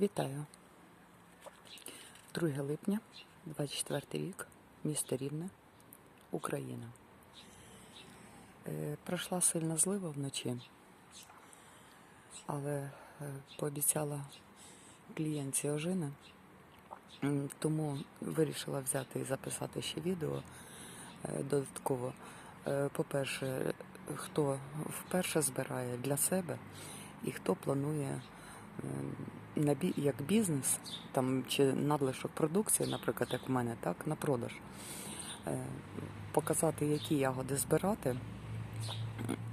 Вітаю. 2 липня, 24 рік, місто Рівне, Україна. Е, Пройшла сильна злива вночі, але е, пообіцяла клієнтці ожини, тому вирішила взяти і записати ще відео е, додатково. Е, По-перше, хто вперше збирає для себе і хто планує як бізнес, там чи надлишок продукції, наприклад, як в мене, так, на продаж. Е, Показати, які ягоди збирати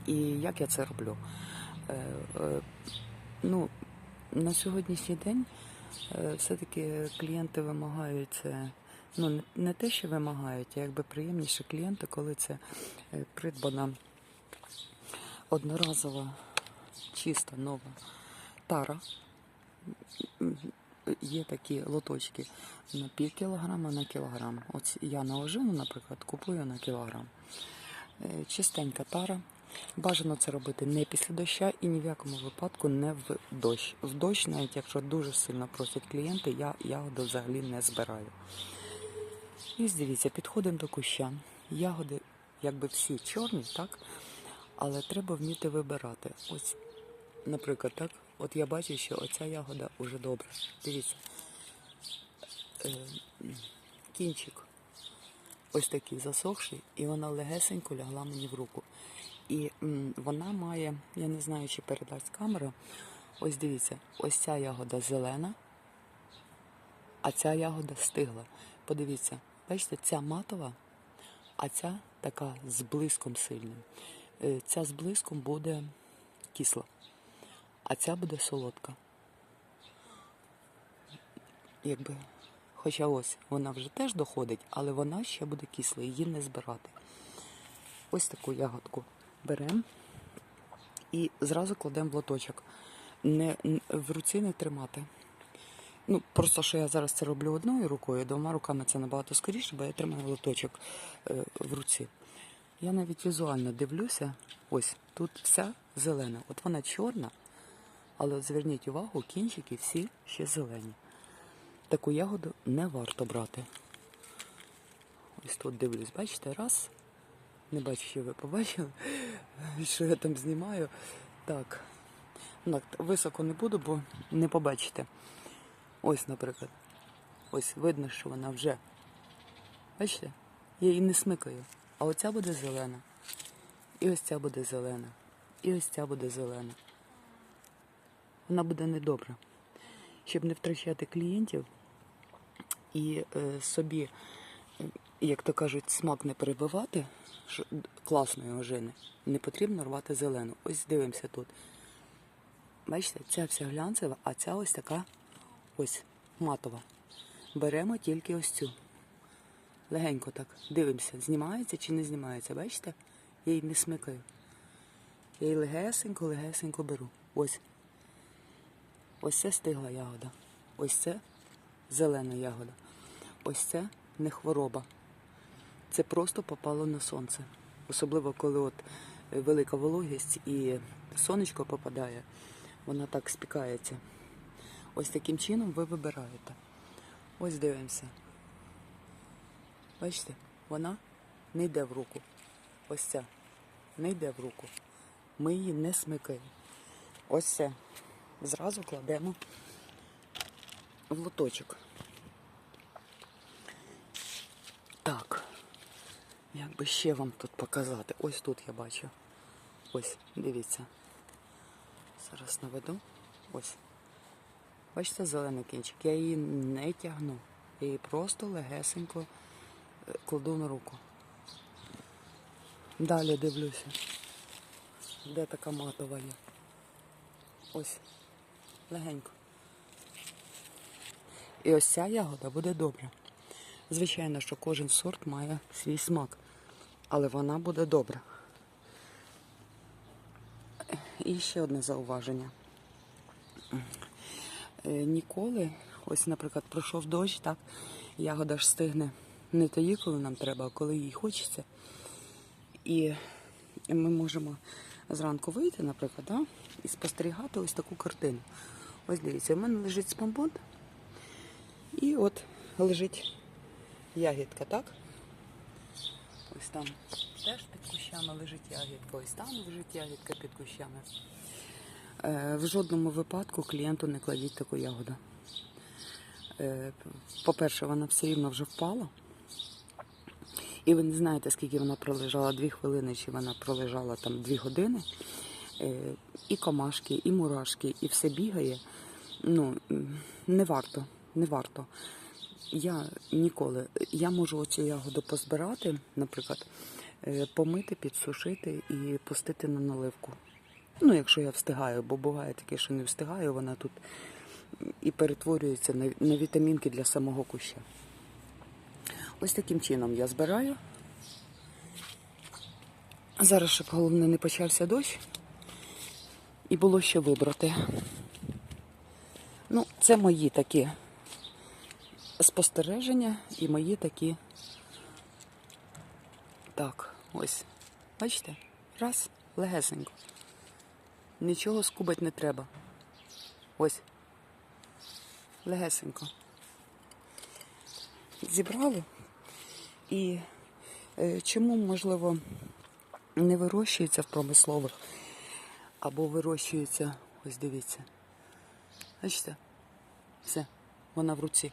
і як я це роблю. Е, е, Ну, на сьогоднішній день все-таки клієнти вимагають. Ну, не- те, що вимагають, а якби приємніше клієнти, коли це придбана одноразова, чиста, нова тара. Є такі лоточки на пів кілограма на кілограм. От я на ожину, наприклад, купую на кілограм. Е, Чистенька тара. Бажано це робити не після доща і ні в якому випадку не в дощ. В дощ, навіть якщо дуже сильно просять клієнти, я ягоди взагалі не збираю. І дивіться, підходимо до куща. Ягоди, якби всі чорні, так? Але треба вміти вибирати. Ось, наприклад, так, от я бачу, що оця ягода вже добра. Дивіться. Е, кінчик ось такий засохший, і вона легесенько лягла мені в руку. І вона має, я не знаю, чи передасть камера. Ось дивіться, ось ця ягода зелена, а ця ягода стигла. Подивіться, бачите, ця матова, а ця така з блиском сильним. Е, Ця з блиском буде кисла, а ця буде солодка. Якби, хоча ось вона вже теж доходить, але вона ще буде кисла, її не збирати. Ось таку ягодку беремо і зразу кладемо в лоточок. Не, в руці не тримати. Ну, просто що я зараз це роблю одною рукою, двома руками це набагато скоріше, бо я тримаю лоточок е, в руці. Я навіть візуально дивлюся, ось тут вся зелена. От вона чорна, але зверніть увагу, кінчики всі ще зелені. Таку ягоду не варто брати. Ось тут дивлюсь, бачите, раз. Не бачу, що ви побачили, що я там знімаю. Так, високо не буду, бо не побачите. Ось, наприклад. Ось видно, що вона вже. Бачите? Я її не смикаю. А оця буде зелена. І ось ця буде зелена. І ось ця буде зелена. Вона буде недобра. Щоб не втрачати клієнтів і е, собі, е, як то кажуть, смак не перебивати класної ожини, не потрібно рвати зелену. Ось дивимося тут. Бачите, ця вся глянцева, а ця ось така ось матова. Беремо тільки ось цю. Легенько так дивимося, знімається чи не знімається. Бачите? Я її не смикаю. Я її легесенько, легесенько беру. Ось. Ось це стигла ягода. Ось це зелена ягода. Ось це не хвороба. Це просто попало на сонце. Особливо, коли от е, велика вологість і сонечко попадає, вона так спікається. Ось таким чином ви вибираєте. Ось дивимося. Бачите, вона не йде в руку. Ось ця не йде в руку. Ми її не смикаємо. Ось це. Зразу кладемо в лоточок. Так. Як би ще вам тут показати? Ось тут я бачу. Ось, дивіться. Зараз наведу. Ось. Бачите, зелений кінчик. Я її не тягну. Я її просто легесенько е, кладу на руку. Далі дивлюся. Де така матова є? Ось. Легенько. І ось ця ягода буде добра. Звичайно, що кожен сорт має свій смак, але вона буде добра. І ще одне зауваження. Е, Ніколи, ось, наприклад, пройшов дощ, так, ягода ж стигне не тоді, коли нам треба, а коли їй хочеться. І ми можемо зранку вийти, наприклад, да, і спостерігати ось таку картину. Ось дивіться, в мене лежить спамбон. І от лежить ягідка, так? Ось там теж під кущами лежить ягідка, ось там лежить ягідка під кущами. Е, в жодному випадку клієнту не кладіть таку ягоду. Е, по-перше, вона все рівно вже впала. І ви не знаєте, скільки вона пролежала, дві хвилини, чи вона пролежала там дві години. Е, і комашки, і мурашки, і все бігає. Ну, не варто, не варто. Я ніколи, я можу оцю ягоду позбирати, наприклад, е, помити, підсушити і пустити на наливку. Ну, якщо я встигаю, бо буває таке, що не встигаю, вона тут і перетворюється на, на вітамінки для самого куща. Ось таким чином я збираю. Зараз, щоб головне не почався дощ, і було що вибрати. Ну, це мої такі спостереження і мої такі. Так, ось. Бачите? Раз, легесенько. Нічого скубать не треба. Ось. Легесенько. Зібрали. І е, чому, можливо, не вирощується в промислових, або вирощується, ось дивіться. Бачите? Все, вона в руці.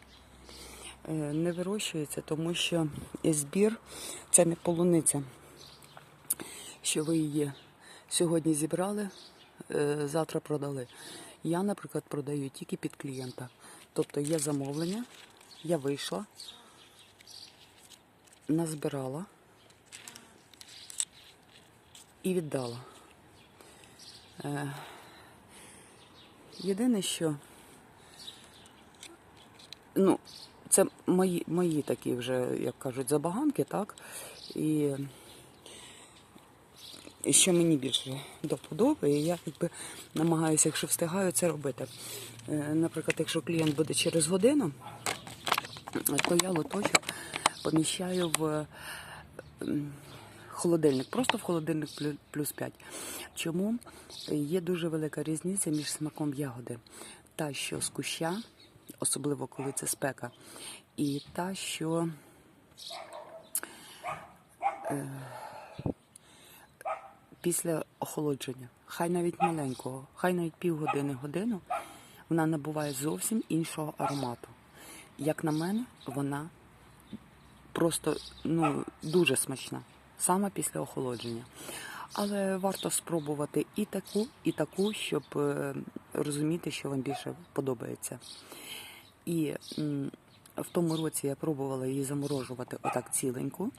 Е, Не вирощується, тому що збір це не полуниця. Що ви її сьогодні зібрали, е, завтра продали. Я, наприклад, продаю тільки під клієнта. Тобто є замовлення, я вийшла, назбирала і віддала. Е, Єдине, що ну, це мої, мої такі вже, як кажуть, забаганки, так? І, що мені більше до вподоби, і я якби намагаюся, якщо встигаю, це робити. Е, Наприклад, якщо клієнт буде через годину, то я лоточок поміщаю в холодильник, просто в холодильник плю- плюс 5. Чому? Є дуже велика різниця між смаком ягоди. Та, що з куща, особливо коли це спека, і та, що е, після охолодження, хай навіть маленького, хай навіть півгодини годину, вона набуває зовсім іншого аромату. Як на мене, вона просто ну, дуже смачна, саме після охолодження. Але варто спробувати і таку, і таку, щоб е, розуміти, що вам більше подобається. І в тому році я пробувала її заморожувати отак ціленьку,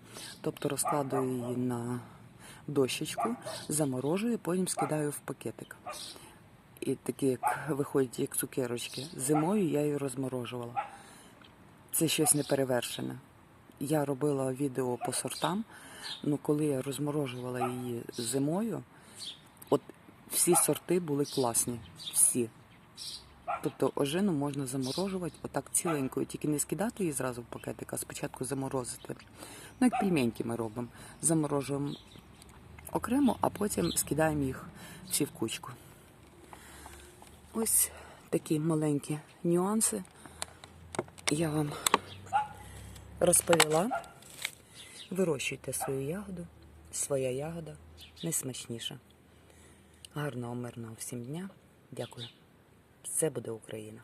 тобто розкладую її на дощечку, заморожую, потім скидаю в пакетик. І такі, як виходять, як цукерочки. Зимою я її розморожувала. Це щось неперевершене. Я робила відео по сортам, ну коли я розморожувала її зимою, от всі сорти були класні. Всі. Тобто ожину можна заморожувати отак ціленькою, тільки не скидати її зразу в пакетик, а спочатку заморозити. Ну, як пельменьки ми робимо. Заморожуємо окремо, а потім скидаємо їх всі в кучку. Ось такі маленькі нюанси я вам розповіла. Вирощуйте свою ягоду, своя ягода найсмачніша. Гарного, мирного всім дня. Дякую. Все буде Україна.